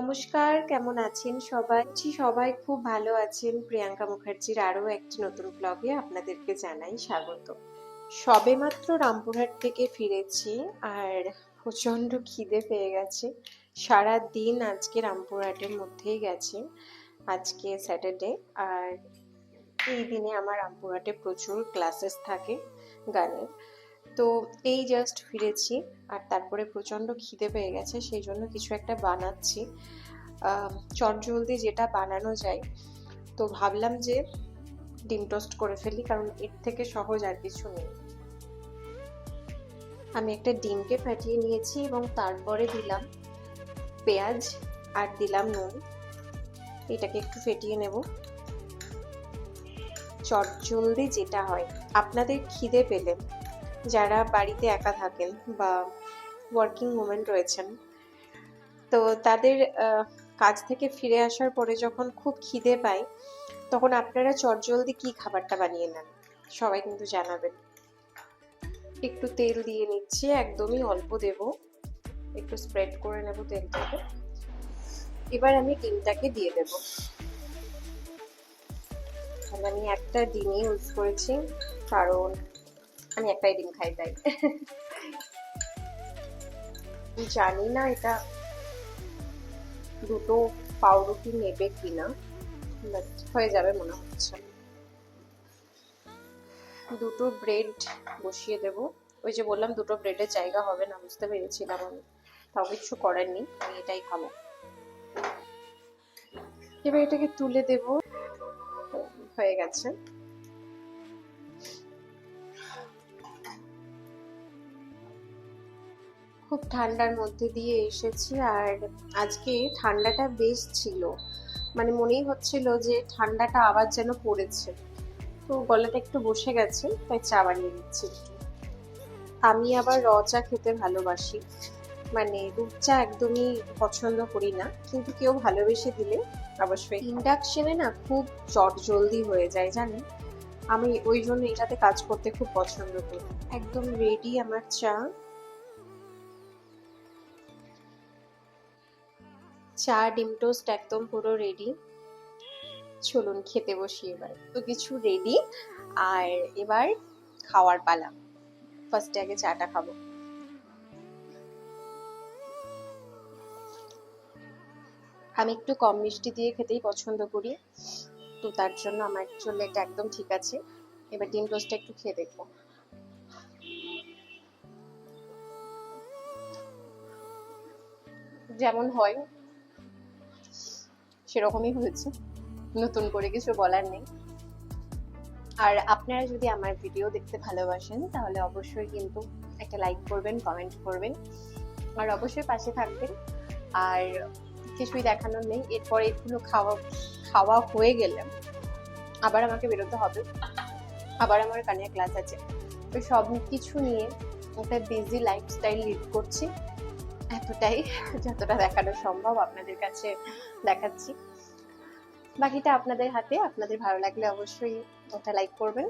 নমস্কার, কেমন আছেন সবাই? সবাই খুব ভালো আছেন। প্রিয়াঙ্কা মুখার্জির আরও একটি নতুন ব্লগে আপনাদেরকে জানাই স্বাগত। সবেমাত্র রামপুরহাট থেকে ফিরেছি আর প্রচণ্ড খিদে পেয়ে গেছে। সারা দিন আজকে রামপুরহাটের মধ্যেই গেছে, আজকে স্যাটারডে আর এই দিনে আমার রামপুরহাটে প্রচুর ক্লাসেস থাকে গানের। তো এই জাস্ট ফিরেছি, আর তারপরে প্রচণ্ড খিদে পেয়ে গেছে, সেই জন্য কিছু একটা বানাচ্ছি। চটজলদি যেটা বানানো যায়, তো ভাবলাম যে ডিম টোস্ট করে ফেলি, কারণ এর থেকে সহজ আর কিছু নেই। আমি একটা ডিমকে ফাটিয়ে নিয়েছি এবং তারপরে দিলাম পেঁয়াজ আর দিলাম নুন। এটাকে একটু ফেটিয়ে নেব। চটজলদি যেটা হয়, আপনাদের খিদে পেলে যারা বাড়িতে একা থাকেন বা ওয়ার্কিং ওমেন রয়েছেন, তো তাদের কাজ থেকে ফিরে আসার পরে যখন খুব খিদে পায়, তখন আপনারা চটজলদি কি খাবারটা বানিয়ে নেন? সবাই কিন্তু জানাবেন। একটু তেল দিয়ে নিচ্ছি, একদমই অল্প দেব। একটু স্প্রেড করে নেব তেলটাকে। এবার আমি ডিমটাকে দিয়ে দেব। আমি একটা ডিমই ইউজ করেছি, কারণ আমি একটাই ডিম খাই তাই জানি না এটা দুটো পাউরুটি নেবে কিনা হয়ে যাবে মনে হচ্ছে দুটো ব্রেড বসিয়ে দেব ওই যে বললাম দুটো ব্রেডের জায়গা হবে না বুঝতে পেরেছিলাম আমি তাও কিছু করার নেই আমি এটাই খাব এবার এটাকে তুলে দেব হয়ে গেছে খুব ঠান্ডার মধ্যে দিয়ে এসেছি আর আজকে ঠান্ডাটা বেশ ছিল। মানে মনেই হচ্ছিল যে ঠান্ডাটা আবার যেন পড়েছে। তো গলাটা একটু বসে গেছে, তাই চা বানিয়ে একটু। আমি আবার র চা খেতে ভালোবাসি। মানে দুধ চা একদমই পছন্দ করি না, কিন্তু কেউ ভালোবেসে দিলে অবশ্যই। ইন্ডাকশনে না খুব চট জলদি হয়ে যায়, জানেন? আমি ওই জন্য এটাতে কাজ করতে খুব পছন্দ করি। একদম রেডি আমার চা। চা, ডিম টোস্ট একদম পুরো রেডি চলুন খেতে বসি এবার। তো কিছু রেডি আর এবার খাওয়ার পালা। ফার্স্টে আগে চাটা খাব। আমি একটু কম মিষ্টি দিয়ে খেতেই পছন্দ করি। তো তার জন্য আমার জন্য এটা একদম ঠিক আছে। এবার ডিম টোস্টটা একটু খেয়ে দেখব। যেমন হয় সেরকমই হয়েছে। নতুন করে কিছু বলার নেই। আর আপনারা যদি আমার ভিডিও দেখতে ভালোবাসেন, তাহলে অবশ্যই কিন্তু একটা লাইক করবেন কমেন্ট করবেন। আর অবশ্যই পাশে থাকবেন। আর কিছুই দেখানোর নেই। এরপর এগুলো খাওয়া খাওয়া হয়ে গেলে আবার আমাকে বেরোতে হবে। আবার আমার কানে ক্লাস আছে। তো সব কিছু নিয়ে একটা বিজি লাইফস্টাইল লিড করছি। এতটাই যতটা দেখানো সম্ভব আপনাদের কাছে দেখাচ্ছি। বাকিটা আপনাদের হাতে, আপনাদের ভালো লাগলে অবশ্যই ওটা লাইক করবেন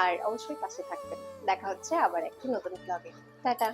আর অবশ্যই পাশে থাকবেন। দেখা হচ্ছে আবার একটি নতুন ব্লগে টাটা!